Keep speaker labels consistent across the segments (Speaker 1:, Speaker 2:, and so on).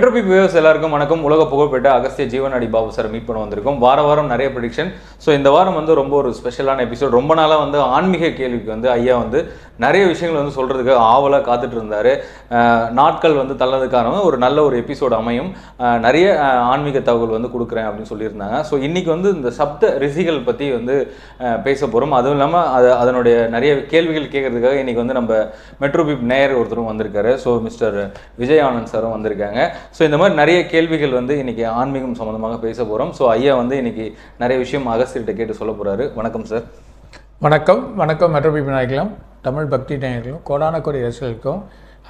Speaker 1: மெட்ரோபி viewers எல்லாருக்கும் வணக்கம். உலக புகழ்பெற்ற அகஸ்திய ஜீவனாடி பாபு சார் மீட் பண்ண வந்திருக்கோம். வார வாரம் நிறைய ப்ரிடிக்ஷன் ஸோ இந்த வாரம் வந்து ரொம்ப ஒரு ஸ்பெஷலான எபிசோட் ரொம்ப நாளாக வந்து ஆன்மீக கேள்விக்கு வந்து ஐயா வந்து நிறைய விஷயங்கள் வந்து சொல்கிறதுக்கு ஆவலாக காத்துட்டு இருந்தார். நாட்கள் வந்து தள்ளதுக்கான ஒரு நல்ல ஒரு எபிசோடு அமையும். நிறைய ஆன்மீக தகவல் வந்து கொடுக்குறேன் அப்படின்னு சொல்லியிருந்தாங்க. ஸோ இன்றைக்கி வந்து இந்த சப்த ரிஷிகள் பற்றி வந்து பேச போகிறோம் அதுவும் இல்லாமல் அது அதனுடைய நிறைய கேள்விகள் கேட்குறதுக்காக இன்றைக்கி வந்து நம்ம மெட்ரோபிப் நேயர் ஒருத்தரும் வந்திருக்காரு. ஸோ மிஸ்டர் விஜய் ஆனந்த் சாரும் வந்திருக்காங்க. ஸோ இந்த மாதிரி நிறைய கேள்விகள் வந்து இன்னைக்கு ஆன்மீகம் சம்மந்தமாக பேச போகிறோம் ஸோ ஐயா வந்து இன்னைக்கு நிறைய விஷயம் அகஸ்தியர்கிட்ட கேட்டு சொல்ல போகிறாரு வணக்கம் சார்
Speaker 2: வணக்கம். வணக்கம் மெட்ரோபி நாயகர்களும் தமிழ் பக்தி நாயகர்களும் கோடான கோடி ரசிகர்களுக்கும்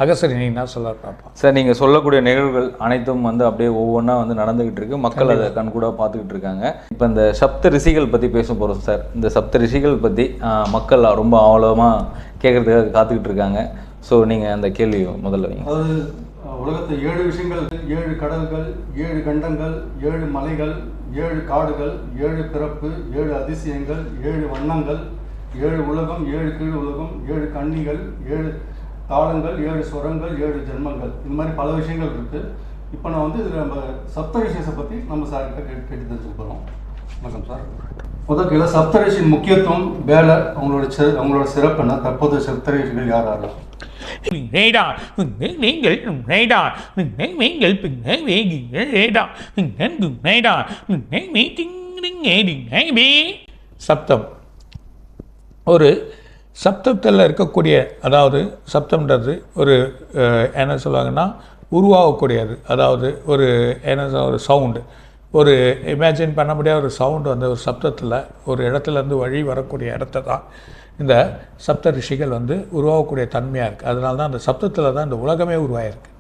Speaker 2: அகசரி நீ நான் சொல்ல பார்ப்போம்.
Speaker 1: சார் நீங்கள் சொல்லக்கூடிய நிகழ்வுகள் அனைத்தும் வந்து அப்படியே ஒவ்வொன்றா வந்து நடந்துகிட்டு இருக்கு. மக்கள் அதை கண்கூட பார்த்துக்கிட்டு இருக்காங்க. இப்போ இந்த சப்த ரிஷிகள் பற்றி பேச போகிறோம் சார் இந்த சப்த ரிஷிகள் பற்றி மக்கள் ரொம்ப ஆவலமாக கேட்குறதுக்காக காத்துக்கிட்டு இருக்காங்க. ஸோ நீங்கள் அந்த கேள்வி முதல்ல வைங்க.
Speaker 3: உலகத்தை ஏழு விஷயங்கள் ஏழு கடல்கள் ஏழு கண்டங்கள் ஏழு மலைகள் ஏழு காடுகள் ஏழு பிறப்பு ஏழு அதிசயங்கள் ஏழு வண்ணங்கள் ஏழு உலகம் ஏழு கீழ் உலகம் ஏழு கன்னிகள் ஏழு தாளங்கள் ஏழு சுரங்கள் ஏழு ஜென்மங்கள். இந்த மாதிரி பல விஷயங்கள் இருக்கு. இப்போ நான் வந்து இதில் நம்ம சப்தரிஷியஸை பற்றி நம்ம சார்கிட்ட கேட்டு கேட்டு தெரிஞ்சுக்க போகிறோம் வணக்கம் சார் முதல் சப்தரிஷின் சப்தரிஷியின் முக்கியத்துவம் வேலை அவங்களோட சி- அவங்களோட சிறப்பு என்ன? தற்போது சப்தரிஷிகள் யார் யாரும்
Speaker 4: ரேடா நீங்கள் ரேடா நீங்கள் பின்ன வேகிய ரேடா நன்கு ரேடா மீட்டிங் ஏடிங்க
Speaker 2: சப்தம். ஒரு சப்தத்தில் இருக்கக்கூடிய அதாவது சப்தம்ன்றது ஒரு என்ன சொல்லுவாங்கன்னா உருவாகக்கூடியது. அதாவது ஒரு என்ன சொல்ல- ஒரு சவுண்டு ஒரு இமேஜின் பண்ண முடியாத ஒரு சவுண்டு வந்து ஒரு சப்தத்தில் ஒரு இடத்துலேருந்து வழி வரக்கூடிய இடத்த தான் இந்த சப்த ரிஷிகள் வந்து உருவாகக்கூடிய தன்மையாக இருக்குது அதனால தான் அந்த சப்தத்தில் தான் இந்த உலகமே உருவாயிருக்கு.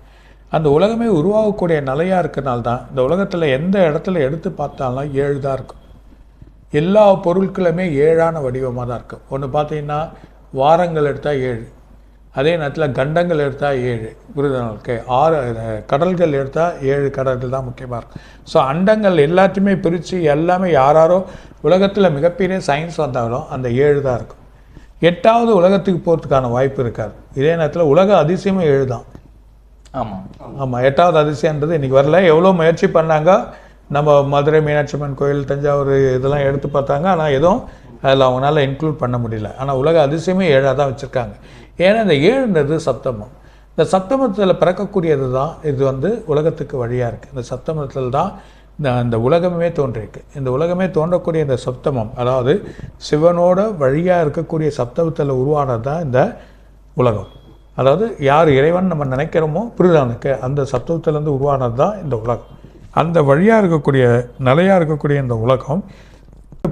Speaker 2: அந்த உலகமே உருவாகக்கூடிய நிலையாக இருக்கனால தான் இந்த உலகத்தில் எந்த இடத்துல எடுத்து பார்த்தாலும் ஏழு தான் இருக்கும். எல்லா பொருட்களுமே ஏழான வடிவமாக தான் இருக்கும். ஒன்று பார்த்தீங்கன்னா வாரங்கள் எடுத்தால் ஏழு. அதே நேரத்தில் கண்டங்கள் எடுத்தால் ஏழு. புரிதலுக்கு ஆறு கடல்கள் எடுத்தால் ஏழு கடல்கள் தான் முக்கியமாக இருக்கும். ஸோ அண்டங்கள் எல்லாத்தையுமே பிரித்து எல்லாமே யாராரோ உலகத்தில் மிகப்பெரிய சயின்ஸ் வந்தாலும் அந்த ஏழு தான் இருக்கும். எட்டாவது உலகத்துக்கு போகிறதுக்கான வாய்ப்பு இருக்காது. இதே நேரத்தில் உலக அதிசயமும் ஏழு தான்.
Speaker 1: ஆமாம்
Speaker 2: ஆமாம் எட்டாவது அதிசயன்றது இன்றைக்கி வரல. எவ்வளோ முயற்சி பண்ணாங்க? நம்ம மதுரை மீனாட்சி அம்மன் கோயில் தஞ்சாவூர் இதெல்லாம் எடுத்து பார்த்தாங்க. ஆனால் எதுவும் அதில் அவங்களால இன்க்ளூட் பண்ண முடியல. ஆனால் உலக அதிசயமே ஏழாக தான் வச்சுருக்காங்க. ஏன்னா இந்த ஏழுன்றது சப்தமம். இந்த சப்தமத்தில் பிறக்கக்கூடியது தான் இது வந்து உலகத்துக்கு வழியாக இருக்குது இந்த சப்தமத்தில் தான் இந்த இந்த உலகமே தோன்றியிருக்கு இந்த உலகமே தோன்றக்கூடிய இந்த சப்தமம் அதாவது சிவனோட வழியாக இருக்கக்கூடிய சப்தமத்தில் உருவானது தான் இந்த உலகம். அதாவது யார் இறைவன் நம்ம நினைக்கிறோமோ புரிதானுக்கு அந்த சப்தத்திலேருந்து உருவானது தான் இந்த உலகம். அந்த வழியாக இருக்கக்கூடிய நிலையாக இருக்கக்கூடிய இந்த உலகம்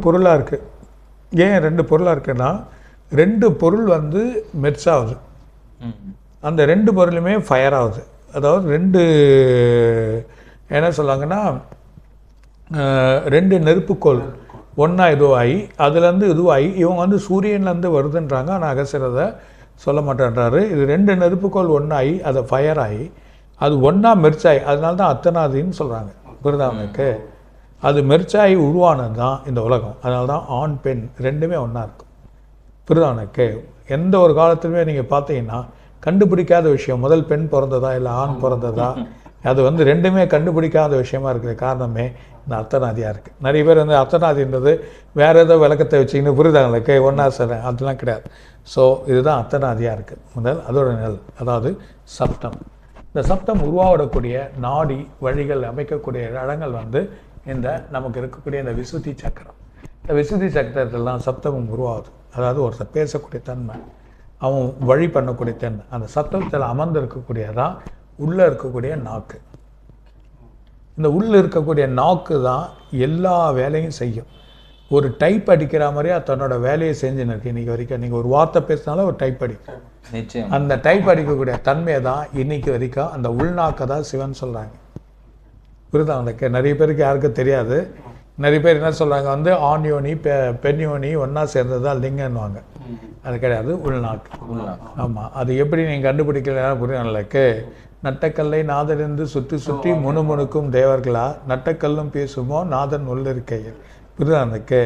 Speaker 2: பொருளாக இருக்குது ஏன் ரெண்டு பொருளாக இருக்குன்னா ரெண்டு பொருள் வந்து மெர்ஸ் ஆகுது. அந்த ரெண்டு பொருளுமே ஃபயர் ஆகுது. அதாவது ரெண்டு என்ன சொல்லுவாங்கன்னா ரெண்டு நெருப்புக்கோள். ஒன்றா இதுவாகி அதுலேருந்து இதுவாகி இவங்க வந்து சூரியன்லேருந்து வருதுன்றாங்க ஆனால் அகசிரதை சொல்ல மாட்டேன்றாரு. இது ரெண்டு நெருப்புக்கோள் ஒன்றாகி அதை ஃபயர் ஆகி அது ஒன்றா மெர்ச்சாகி அதனால தான் அத்தனாதின்னு சொல்கிறாங்க புரிதாமனுக்கு அது மெர்ச்சாகி உருவானது தான் இந்த உலகம். அதனால தான் ஆண் பெண் ரெண்டுமே ஒன்றா இருக்கும். புரியுதா எந்த ஒரு காலத்துலையுமே நீங்கள் பார்த்தீங்கன்னா கண்டுபிடிக்காத விஷயம். முதல் பெண் பிறந்ததா இல்லை ஆண் பிறந்ததா? அது வந்து ரெண்டுமே கண்டுபிடிக்காத விஷயமா இருக்கிற காரணமே இந்த அர்த்தநாதியாக இருக்குது நிறைய பேர் வந்து அர்த்தநாதின்றது வேறு ஏதோ விளக்கத்தை வச்சுக்கின்னு புரியுதாங்களுக்கு ஒன்றா சொல்கிறேன் அதெல்லாம் கிடையாது. ஸோ இதுதான் அர்த்தநாதியாக இருக்குது முதல் அதோட நெல் அதாவது சப்தம். இந்த சப்தம் உருவாவிடக்கூடிய நாடி வழிகள் அமைக்கக்கூடிய இடங்கள் வந்து இந்த நமக்கு இருக்கக்கூடிய இந்த விசுத்தி சக்கரம். இந்த விசுத்தி சக்கரத்திலாம் சப்தமும் உருவாகுது. அதாவது ஒருத்தர் பேசக்கூடிய தன்மை அவன் வழி பண்ணக்கூடிய தன்மை அந்த சப்தத்தில் அமர்ந்து இருக்கக்கூடியதான் உள்ளே இருக்கக்கூடிய நாக்கு. இந்த உள்ளே இருக்கக்கூடிய நாக்கு தான் எல்லா வேலையும் செய்யும். ஒரு டைப் அடிக்கிற மாதிரியே தன்னோட வேலையை செஞ்சுன்னு இருக்கு இன்னைக்கு வரைக்கும் நீங்கள் ஒரு வார்த்தை பேசினாலும் ஒரு டைப் அடிக்கும் அந்த டைப் அடிக்கக்கூடிய தன்மையை தான் இன்னைக்கு வரைக்கும் அந்த உள்நாக்கை தான் சிவன் சொல்கிறாங்க புரியுதா? உனக்கு நிறைய பேருக்கு யாருக்கும் தெரியாது. நிறைய பேர் என்ன சொல்கிறாங்க வந்து ஆண் யோனி பெ பெண் யோனி ஒன்றா சேர்ந்தது தான் லிங்கன்னுவாங்க. அது கிடையாது உள்நாக்கு. ஆமாம் அது எப்படி நீங்கள் கண்டுபிடிக்கல புரியும்லக்கு நட்டக்கல்லை நாதனிருந்து சுற்றி சுற்றி முணுமுணுக்கும் தேவர்களா? நட்டக்கல்லும் பேசுமோ? நாதன் உள்ளிருக்கையில். புரியுதா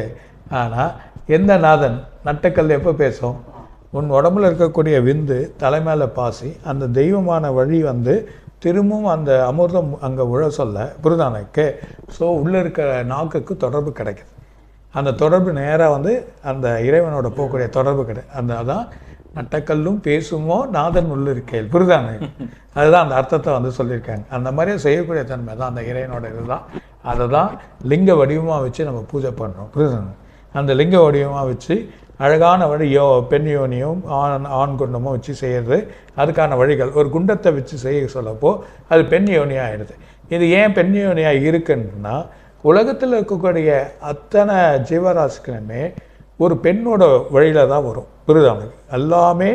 Speaker 2: ஆனால் எந்த நாதன்? நட்டக்கல் எப்போ பேசும்? உன் உடம்புல இருக்கக்கூடிய விந்து தலைமையில பாசி அந்த தெய்வமான வழி வந்து திரும்பவும் அந்த அமிர்தம் அங்கே உழ சொல்ல புரிதானுக்கு ஸோ உள்ளே இருக்கிற நாக்குக்கு தொடர்பு கிடைக்குது. அந்த தொடர்பு நேராக வந்து அந்த இறைவனோட போகக்கூடிய தொடர்பு கிடை அந்த அதான் நட்டக்கல்லும் பேசுமோ நாதன் உள்ளிருக்கையில் புரிதானே? அதுதான் அந்த அர்த்தத்தை வந்து சொல்லியிருக்காங்க. அந்த மாதிரியே செய்யக்கூடிய தன்மை தான் அந்த இறைவனோட இதுதான். அதை தான் லிங்க வடிவமாக வச்சு நம்ம பூஜை பண்ணுறோம் புரிதானே? அந்த லிங்க வடிவமாக வச்சு அழகான வழி யோ பெண் யோனியும் ஆண் ஆண் குண்டமும் வச்சு செய்கிறது அதுக்கான வழிகள். ஒரு குண்டத்தை வச்சு செய்ய சொல்லப்போ அது பெண் யோனியாக ஆயிடுது இது ஏன் பெண் யோனியாக இருக்குன்னா உலகத்தில் இருக்கக்கூடிய அத்தனை ஜீவராசிகளுமே ஒரு பெண்ணோட வழியில் தான் வரும். புரியுதாங்க எல்லாமே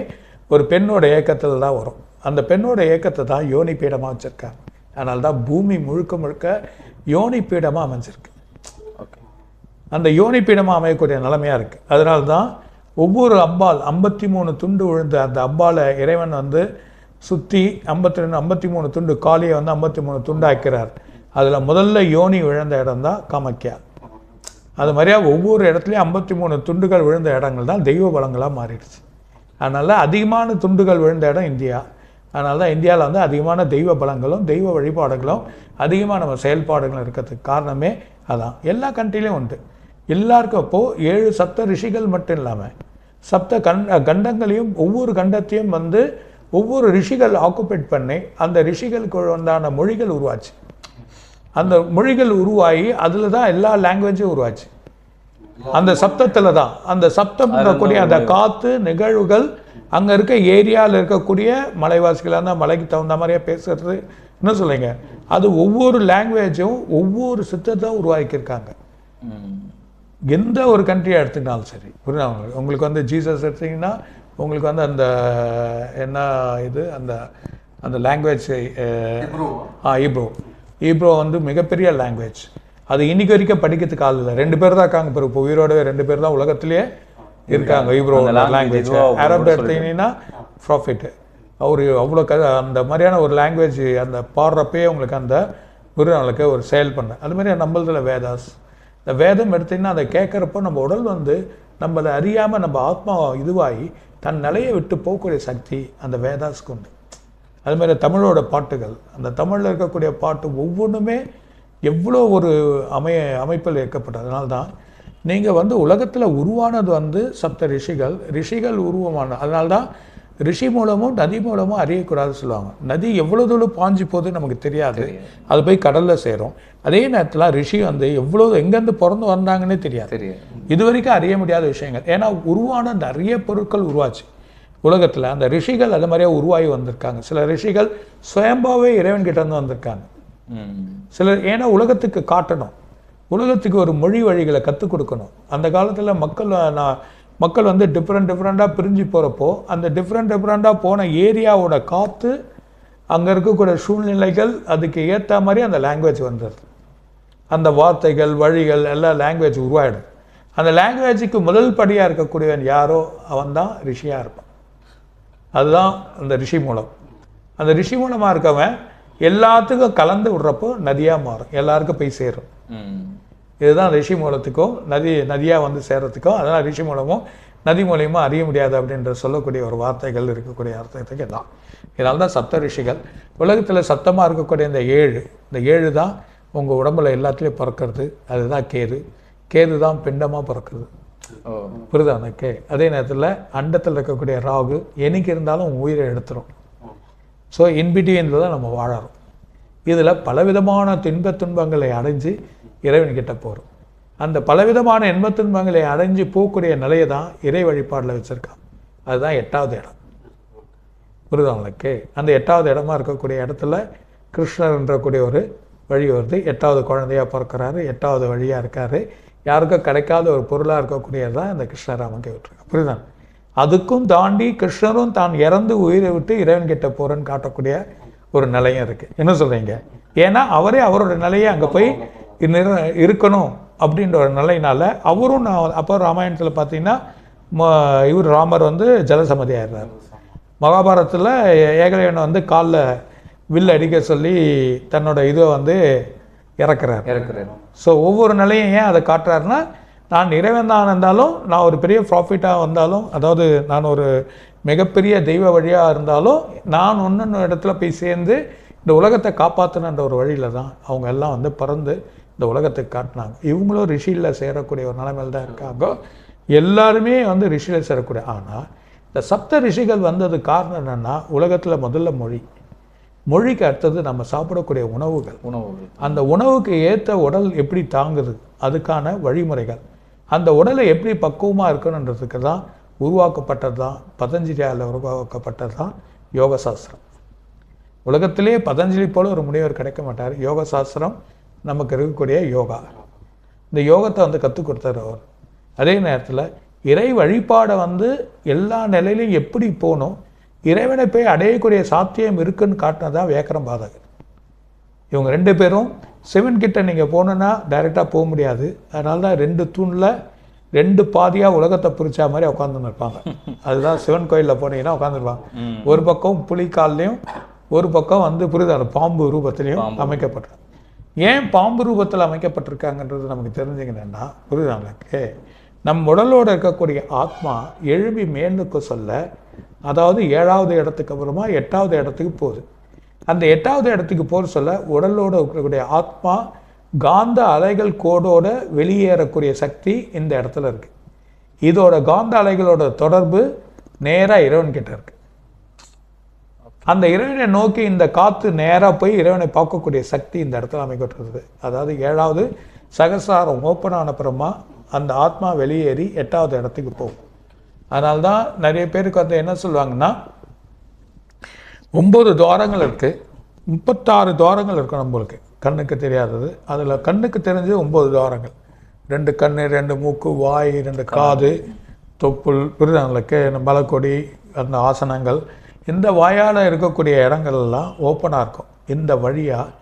Speaker 2: ஒரு பெண்ணோட இயக்கத்தில் தான் வரும். அந்த பெண்ணோட இயக்கத்தை தான் யோனி பீடமாக வச்சுருக்காங்க. அதனால தான் பூமி முழுக்க முழுக்க யோனி பீடமாக அமைஞ்சிருக்கு. அந்த யோனிப்பீடமாக அமையக்கூடிய நிலைமையாக இருக்குது அதனால தான் ஒவ்வொரு அம்பாள் ஐம்பத்தி மூணு துண்டு விழுந்த அந்த அம்பாலை இறைவன் வந்து சுற்றி ஐம்பத்தி ரெண்டு ஐம்பத்தி மூணு துண்டு காலியை வந்து ஐம்பத்தி மூணு துண்டாக்கிறார். அதில் முதல்ல யோனி விழுந்த இடம் தான் காமக்கியா. அது மாதிரியா ஒவ்வொரு இடத்துலையும் ஐம்பத்தி மூணு துண்டுகள் விழுந்த இடங்கள் தான் தெய்வ பலங்களாக மாறிடுச்சு. அதனால் அதிகமான துண்டுகள் விழுந்த இடம் இந்தியா. அதனால தான் இந்தியாவில் வந்து அதிகமான தெய்வ பலங்களும் தெய்வ வழிபாடுகளும் அதிகமாக நம்ம செயல்பாடுகளும் இருக்கிறதுக்கு காரணமே அதான். எல்லா கண்ட்ரிலையும் உண்டு. எல்லாருக்கும் அப்போது ஏழு சப்த ரிஷிகள் மட்டும் இல்லாமல் சப்த கண்ட கண்டங்களையும் ஒவ்வொரு கண்டத்தையும் வந்து ஒவ்வொரு ரிஷிகள் ஆக்குபேட் பண்ணி அந்த ரிஷிகளுக்கு உண்டான மொழிகள் உருவாச்சு. அந்த மொழிகள் உருவாகி அதில் தான் எல்லா லாங்குவேஜும் உருவாச்சு. அந்த சப்தத்தில் தான். அந்த சப்தம் கூடிய அந்த காற்று நிகழ்வுகள் அங்கே இருக்க ஏரியாவில் இருக்கக்கூடிய மலைவாசிகளாக இருந்தால் மலைக்கு தகுந்த மாதிரியே பேசுறது. என்ன சொல்லுங்க அது ஒவ்வொரு லாங்குவேஜும் ஒவ்வொரு சித்தத்தை உருவாக்கியிருக்காங்க. எந்த ஒரு கண்ட்ரியை எடுத்துக்கிட்டாலும் சரி புரியுதா? உங்களுக்கு வந்து ஜீசஸ் எடுத்தீங்கன்னா உங்களுக்கு வந்து அந்த என்ன இது அந்த அந்த லாங்குவேஜ் ஆ ஈப்ரோ ஈப்ரோ வந்து மிகப்பெரிய லாங்குவேஜ் அது இன்னைக்கு வரைக்கும் படிக்கிறதுக்கு ஆள் இல்லை. ரெண்டு பேர் தான் இருக்காங்க. பிறகு இப்போ உயிரோடவே ரெண்டு பேர் தான் உலகத்திலேயே இருக்காங்க. ஈப்ரோ லாங்குவேஜ் அரப் எடுத்தீங்கன்னா ப்ராஃபிட் அவர் அவ்வளோ க அந்த மாதிரியான ஒரு லாங்குவேஜ் அந்த பாடுறப்பே உங்களுக்கு அந்த குருநாளுக்கு ஒரு செயல் பண்ண அது மாதிரி நம்மளதுல வேதாஸ் இந்த வேதம் எடுத்தீங்கன்னா அதை கேட்குறப்போ நம்ம உடல் வந்து நம்மளை அறியாமல் நம்ம ஆத்மா இதுவாகி தன் நிலையை விட்டு போகக்கூடிய சக்தி அந்த வேதாஸ்க்கு உண்டு. அதுமாதிரி தமிழோட பாட்டுகள். அந்த தமிழில் இருக்கக்கூடிய பாட்டு ஒவ்வொன்றுமே எவ்வளோ ஒரு அமைய அமைப்பில் இயக்கப்பட்டது. அதனால்தான் நீங்கள் வந்து உலகத்தில் உருவானது வந்து சப்த ரிஷிகள். ரிஷிகள் உருவமான அதனால்தான் ரிஷி மூலமும் நதி மூலமும் அறியக்கூடாதுன்னு சொல்லுவாங்க. நதி எவ்வளோ தூரம் பாஞ்சு போகுது நமக்கு தெரியாது. அது போய் கடலில் சேரும். அதே நேரத்தில் ரிஷி வந்து எவ்வளோ எங்கேருந்து பிறந்து வந்தாங்கன்னே தெரியாது. இது வரைக்கும் அறிய முடியாத விஷயங்கள். ஏன்னா உருவான நிறைய பொருட்கள் உருவாச்சு. உலகத்தில் அந்த ரிஷிகள் அது மாதிரியே உருவாகி வந்திருக்காங்க. சில ரிஷிகள் சுயம்பாவே இறைவன்கிட்ட இருந்து வந்திருக்காங்க. சிலர் ஏன்னா உலகத்துக்கு காட்டணும். உலகத்துக்கு ஒரு மொழி வழிகளை கற்றுக் கொடுக்கணும். அந்த காலத்தில் மக்கள் நான் மக்கள் வந்து டிஃப்ரெண்ட் டிஃப்ரெண்ட்டாக பிரிஞ்சு போகிறப்போ அந்த டிஃப்ரெண்ட் டிஃப்ரெண்ட்டாக போன ஏரியாவோட காற்று அங்கே இருக்கக்கூடிய சூழ்நிலைகள் அதுக்கு ஏற்ற மாதிரி அந்த லாங்குவேஜ் வந்துடுது அந்த வார்த்தைகள் வழிகள் எல்லாம் லாங்குவேஜ் உருவாயிடும். அந்த லாங்குவேஜுக்கு முதல் படியாக இருக்கக்கூடியவன் யாரோ அவன் தான் ரிஷியாக இருப்பான். அதுதான் அந்த ரிஷி மூலம். அந்த ரிஷி மூலமாக இருக்கவன் எல்லாத்துக்கும் கலந்து விடுறப்போ நதியாக மாறும். எல்லாருக்கும் போய் சேரும். இதுதான் ரிஷி மூலத்துக்கும் நதி நதியாக வந்து சேர்றதுக்கும் அதனால் ரிஷி மூலமும் நதி மூலியமாக அறிய முடியாது அப்படின்ற சொல்லக்கூடிய ஒரு வார்த்தைகள் இருக்கக்கூடிய அர்த்தத்துக்கு தான் இதனால தான் சப்த ரிஷிகள். உலகத்தில் சத்தமாக இருக்கக்கூடிய இந்த ஏழு இந்த ஏழு தான் உங்கள் உடம்புல எல்லாத்துலேயும் பிறக்கிறது. அதுதான் கேது. கேது தான் பிண்டமாக பிறக்கிறது
Speaker 1: ஓ.
Speaker 2: புரியுதா உனக்கு அதே நேரத்தில் அண்டத்தில் இருக்கக்கூடிய ராகு என்னைக்கு இருந்தாலும் உயிரை எடுத்துரும். ஸோ இன்பிட்வீனில் தான் நம்ம வாழறோம். இதில் பலவிதமான இன்பத் துன்பங்களை அடைஞ்சு இறைவன்கிட்ட போகிறோம் அந்த பலவிதமான இன்பத் துன்பங்களை அடைஞ்சு போகக்கூடிய நிலையை தான் இறை வழிபாடில் வச்சுருக்கான். அதுதான் எட்டாவது இடம். புரியுதா உங்களுக்கு? அந்த எட்டாவது இடமா இருக்கக்கூடிய இடத்துல கிருஷ்ணர்ன்றக்கூடிய ஒரு வழி வருது. எட்டாவது குழந்தையா பிறக்கிறாரு. எட்டாவது வழியாக இருக்காரு. யாருக்கும் கிடைக்காத ஒரு பொருளாக இருக்கக்கூடியது தான் இந்த கிருஷ்ணராமன் விட்டுருக்காங்க புரியுதா? அதுக்கும் தாண்டி கிருஷ்ணரும் தான் இறந்து உயிரை விட்டு இறைவன் கிட்ட போகிறேன்னு காட்டக்கூடிய ஒரு நிலையும் இருக்குது என்ன சொல்கிறீங்க ஏன்னா அவரே அவரோட நிலையை அங்கே போய் இருக்கணும் அப்படின்ற ஒரு நிலையினால அவரும் நான் அப்போ ராமாயணத்தில் பார்த்தீங்கன்னா ம- இவர் ராமர் வந்து ஜலசமதி ஆயிடுறாரு. மகாபாரதத்தில் ஏகலைவனை வந்து காலில் வில் அடிக்க சொல்லி தன்னோட இதை வந்து இறக்குறாரு.
Speaker 1: இறக்குறாரு.
Speaker 2: ஸோ ஒவ்வொரு நிலையும் ஏன் அதை காட்டுறாருன்னா நான் இறைவன் தான் இருந்தாலும் நான் ஒரு பெரிய ப்ராஃபிட்டாக வந்தாலும் அதாவது நான் ஒரு மிகப்பெரிய தெய்வ வழியாக இருந்தாலும் நான் ஒன்று இடத்துல போய் சேர்ந்து இந்த உலகத்தை காப்பாற்றணுன்ற ஒரு வழியில் தான் அவங்க எல்லாம் வந்து பிறந்து இந்த உலகத்துக்கு காட்டினாங்க. இவங்களும் ரிஷியில் சேரக்கூடிய ஒரு நிலைமையில் தான் இருக்காங்க. எல்லாருமே வந்து ரிஷியில் சேரக்கூடிய ஆனால் இந்த சப்த ரிஷிகள் வந்தது காரணம் என்னென்னா உலகத்தில் முதல்ல மொழி. மொழிக்கு அடுத்தது நம்ம சாப்பிடக்கூடிய உணவுகள்.
Speaker 1: உணவுகள்.
Speaker 2: அந்த உணவுக்கு ஏற்ற உடல் எப்படி தாங்குது? அதுக்கான வழிமுறைகள். அந்த உடலை எப்படி பக்குவமாக இருக்கணுன்றதுக்கு தான் உருவாக்கப்பட்டது தான் பதஞ்சலியால் உருவாக்கப்பட்டது தான் யோக சாஸ்திரம் உலகத்திலே பதஞ்சலி போல ஒரு முனிவர் கிடைக்க மாட்டார். யோக சாஸ்திரம் நமக்கு இருக்கக்கூடிய யோகா. இந்த யோகத்தை வந்து கற்றுக் கொடுத்தார் அவர். அதே நேரத்தில் இறை வழிபாடை வந்து எல்லா நிலையிலையும் எப்படி போகணும் இறைவனை போய் அடையக்கூடிய சாத்தியம் இருக்குன்னு காட்டினது தான் வேக்கரம் பாதகர். இவங்க ரெண்டு பேரும் சிவன் கிட்ட நீங்கள் போனோன்னா டைரெக்டாக போக முடியாது. அதனால தான் ரெண்டு தூணில் ரெண்டு பாதியாக உலகத்தை பிரிச்சா மாதிரி உட்காந்துன்னு இருப்பாங்க. அதுதான் சிவன் கோயிலில் போனீங்கன்னா உட்காந்துருப்பாங்க ஒரு பக்கம் புலிக்கால்லையும் ஒரு பக்கம் வந்து அந்த பாம்பு ரூபத்திலையும் அமைக்கப்பட்டிருக்கு. ஏன் பாம்பு ரூபத்தில் அமைக்கப்பட்டிருக்காங்கன்றது நமக்கு தெரிஞ்சுங்கன்னா புரியுதா நமக்கு நம் உடலோடு இருக்கக்கூடிய ஆத்மா எழுப்பி மேலுக்கு சொல்ல அதாவது ஏழாவது இடத்துக்கு அப்புறமா எட்டாவது இடத்துக்கு போகுது. அந்த எட்டாவது இடத்துக்கு போக சொல்ல உடலோட இருக்கக்கூடிய ஆத்மா காந்த அலைகள் கோடோட வெளியேறக்கூடிய சக்தி இந்த இடத்துல இருக்குது இதோட காந்த அலைகளோட தொடர்பு நேராக இறைவன்கிட்ட இருக்குது அந்த இறைவனை நோக்கி இந்த காற்று நேராக போய் இறைவனை பார்க்கக்கூடிய சக்தி இந்த இடத்துல அமைக்கப்பட்டிருக்குது. அதாவது ஏழாவது சகசாரம் ஓப்பன் ஆனப்புறமா அந்த ஆத்மா வெளியேறி எட்டாவது இடத்துக்கு போகும். அதனால தான் நிறைய பேருக்கு வந்து என்ன சொல்லுவாங்கன்னா ஒம்பது துவாரங்கள் இருக்குது முப்பத்தாறு துவாரங்கள் இருக்கும் நம்மளுக்கு கண்ணுக்கு தெரியாதது. அதில் கண்ணுக்கு தெரிஞ்சது ஒம்பது துவாரங்கள். ரெண்டு கண் ரெண்டு மூக்கு வாய் ரெண்டு காது தொப்புள் விருதங்களுக்கு மலைக்கொடி அந்த ஆசனங்கள். இந்த வாயால் இருக்கக்கூடிய இடங்கள் எல்லாம் ஓப்பனாக இருக்கும். இந்த வழியாக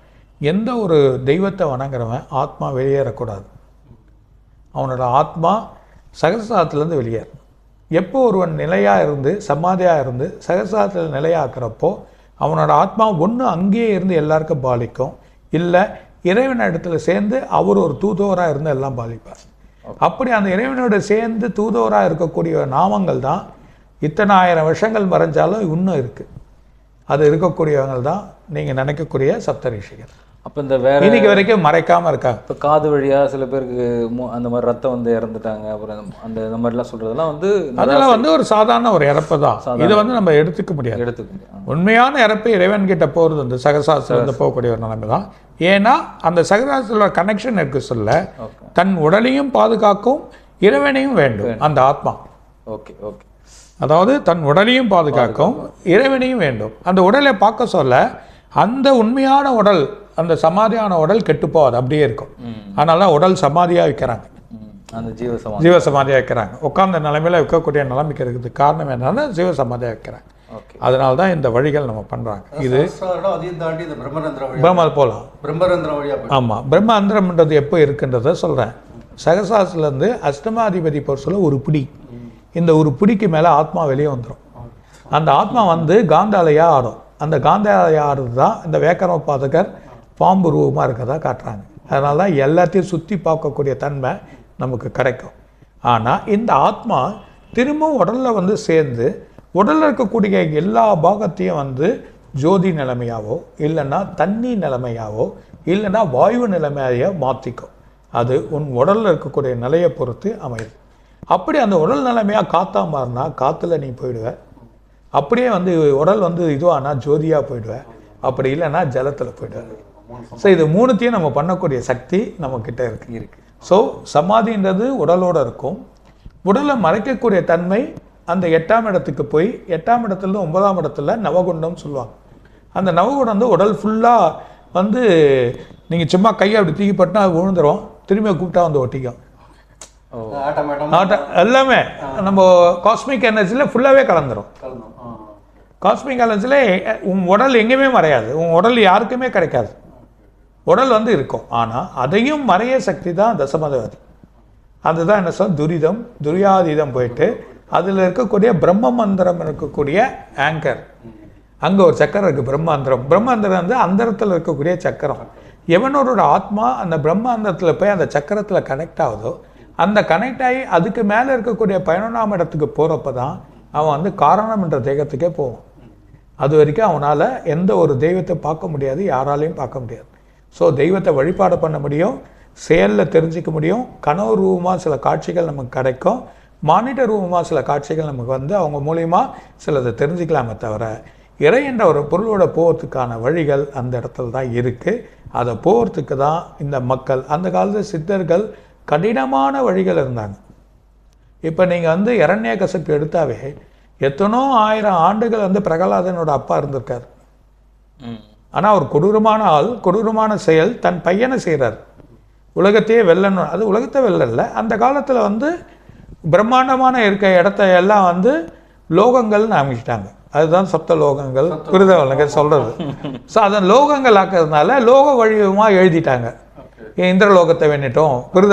Speaker 2: எந்த ஒரு தெய்வத்தை வணங்குறவன் ஆத்மா வெளியேறக்கூடாது. அவனோட ஆத்மா சகசாரத்துலேருந்து வெளியேறும் எப்போ ஒருவன் நிலையாக இருந்து சமாதியாக இருந்து சகசாரத்தில் நிலையாக்குறப்போ அவனோட ஆத்மா ஒன்று அங்கேயே இருந்து எல்லாருக்கும் பாலிக்கும். இல்லை இறைவன் இடத்துல சேர்ந்து அவர் ஒரு தூதுவராக இருந்து எல்லாம் பாலிப்பார். அப்படி அந்த இறைவனோட சேர்ந்து தூதுவராக இருக்கக்கூடிய நாமங்கள் தான் இத்தனை ஆயிரம் வருஷங்கள் மறைஞ்சாலும் இன்னும் இருக்குது அது இருக்கக்கூடியவங்க தான் நீங்கள் நினைக்கக்கூடிய சப்தரிஷிகள்.
Speaker 1: அப்ப இந்த வேற
Speaker 2: இன்னைக்கு வரைக்கும் மறைக்காமல் இருக்காங்க.
Speaker 1: இப்ப காது வழியா சில பேருக்கு அந்த மாதிரி ரத்தம் வந்து இறந்துட்டாங்க அப்புறம் அந்த இந்த மாதிரிலாம் சொல்றதெல்லாம் வந்து
Speaker 2: அதெல்லாம் வந்து ஒரு சாதாரண ஒரு இறப்பு தான். இதை வந்து நம்ம எடுத்துக்க முடியாது.
Speaker 1: எடுத்துக்க முடியும்
Speaker 2: உண்மையான இறப்பு இறைவன் கிட்ட போகிறது இந்த சகசாஸ்திரம் போகக்கூடிய ஒரு நிலைமை தான். ஏன்னா அந்த சகசாஸ்திர கனெக்ஷன் இருக்கு சொல்ல தன் உடலையும் பாதுகாக்கும் இறைவனையும் வேண்டும். அந்த ஆத்மா.
Speaker 1: Okay okay.
Speaker 2: அதாவது தன் உடலையும் பாதுகாக்கும் இறைவனையும் வேண்டும். அந்த உடலை பார்க்க சொல்ல அந்த உண்மையான உடல் அந்த சமாதியான உடல் கெட்டு போகாது அப்படியே இருக்கும். அதனால தான் உடல் சமாதியாக வைக்கிறாங்க.
Speaker 1: அந்த ஜீவ சமாதி.
Speaker 2: ஜீவ சமாதியாக வைக்கிறாங்க. உட்கார்ந்த நிலைமையில வைக்கக்கூடிய நிலைமைக்கு இருக்கிறதுக்கு காரணம் என்னன்னா ஜீவ சமாதியாக வைக்கிறாங்க அதனால தான் இந்த வழிகள் நம்ம பண்றாங்க. இது
Speaker 3: சஹஸ்ராரம் அதையும் தாண்டி இந்த பிரம்மரந்திர வழியா
Speaker 2: பிரம்ம போகலாம்
Speaker 3: பிரம்மரந்திர வழியா போய்
Speaker 2: ஆமாம் பிரம்ம அந்தரம்ன்றது எப்போ இருக்குன்றத சொல்கிறேன் சகசாசிலேருந்து அஷ்டமாதிபதி சொல்ல ஒரு பிடி. இந்த ஒரு பிடிக்கு மேலே ஆத்மா வெளியே வந்துடும் அந்த ஆத்மா வந்து காந்தாலையாக ஆடும் அந்த காந்தாலையாக ஆடுறது தான் இந்த வேக்கரம பாதகர் பாம்பு ரூபமாக இருக்கிறதா காட்டுறாங்க. அதனால தான் எல்லாத்தையும் சுற்றி பார்க்கக்கூடிய தன்மை நமக்கு கிடைக்கும். ஆனால் இந்த ஆத்மா திரும்பவும் உடலில் வந்து சேர்ந்து உடலில் இருக்கக்கூடிய எல்லா பாகத்தையும் வந்து ஜோதி நிலைமையாவோ இல்லைன்னா தண்ணி நிலைமையாவோ இல்லைன்னா வாயு நிலைமையாக மாற்றிக்கும் அது உன் உடலில் இருக்கக்கூடிய நிலையை பொறுத்து அமையுது அப்படி அந்த உடல் நிலைமையாக காத்தா மாறினா காற்றுல நீ போயிடுவ. அப்படியே வந்து உடல் வந்து இதுவானா ஜோதியாக போயிடுவ. அப்படி இல்லைன்னா ஜலத்தில் போயிடுவ. ஸோ இது மூணுத்தையும் நம்ம பண்ணக்கூடிய சக்தி நம்மக்கிட்ட இருக்கு.
Speaker 1: இருக்கு.
Speaker 2: ஸோ சமாதின்றது உடலோட இருக்கும். உடலை மறைக்கக்கூடிய தன்மை அந்த எட்டாம் இடத்துக்கு போய் எட்டாம் இடத்துல ஒன்பதாம் இடத்துல நவகுண்டம் சொல்லுவாங்க. அந்த நவகுண்டம் வந்து உடல் ஃபுல்லாக வந்து நீங்கள் சும்மா கையை அப்படி தூக்கி போட்டுனா அது விழுந்துரும். திரும்பி கூப்பிட்டா வந்து ஒட்டிக்கும். ஆட்ட- எல்லாமே. நம்ம காஸ்மிக் எனர்ஜியில் ஃபுல்லாகவே கலந்துரும். காஸ்மிக் எனர்ஜியில் உன் உடல் எங்கேயுமே மறையாது. உன் உடல் யாருக்குமே கிடைக்காது. உடல் வந்து இருக்கும். ஆனால் அதையும் மறைய சக்தி தான் தசமதவதி. அதுதான் என்ன சொல்? துரிதம் துரியாதீதம் போயிட்டு அதில் இருக்கக்கூடிய பிரம்ம மந்திரம் இருக்கக்கூடிய ஆங்கர் அங்கே ஒரு சக்கரம் இருக்குது பிரம்மாந்திரம். பிரம்மாந்திரம் வந்து அந்தரத்தில் இருக்கக்கூடிய சக்கரம். எவனோட ஆத்மா அந்த பிரம்மாந்திரத்தில் போய் அந்த சக்கரத்தில் கனெக்ட் ஆகுதோ அந்த கனெக்ட் ஆகி அதுக்கு மேலே இருக்கக்கூடிய பதினொன்றாம் இடத்துக்கு போகிறப்ப தான் அவன் வந்து காரணம் என்ற தேகத்துக்கே போவான். அது வரைக்கும் அவனால் எந்த ஒரு தெய்வத்தை பார்க்க முடியாது யாராலையும் பார்க்க முடியாது. ஸோ தெய்வத்தை வழிபாடு பண்ண முடியும் செயலில் தெரிஞ்சிக்க முடியும் கனவு ரூபமாக சில காட்சிகள் நமக்கு கிடைக்கும் மானிட்டர் ரூபமாக சில காட்சிகள் நமக்கு வந்து அவங்க மூலயமா சிலதை தெரிஞ்சுக்கலாமே தவிர இறை என்ற ஒரு பொருளோட போகிறதுக்கான வழிகள் அந்த இடத்துல தான் இருக்குது அதை போகிறதுக்கு தான் இந்த மக்கள் அந்த காலத்து சித்தர்கள் கடினமான வழிகள் இருந்தாங்க. இப்போ நீங்கள் வந்து இரண்ய கசப்பு எடுத்தாவே எத்தனோ ஆயிரம் ஆண்டுகள் வந்து பிரகலாதனோட அப்பா இருந்திருக்கார். ஆனால் அவர் கொடூரமான ஆள் கொடூரமான செயல் தன் பையனை செய்கிறார் உலகத்தையே வெல்லணும் அது உலகத்தை வெல்லல அந்த காலத்தில் வந்து பிரம்மாண்டமான இருக்க இடத்த எல்லாம் வந்து லோகங்கள்னு அமைச்சிட்டாங்க அதுதான் சப்த லோகங்கள் விருதவலங்க சொல்கிறது ஸோ அதை லோகங்கள் ஆக்கிறதுனால லோக வடிவமாக எழுதிட்டாங்க. இந்திரலோகத்தை வேண்டிட்டோம் விருத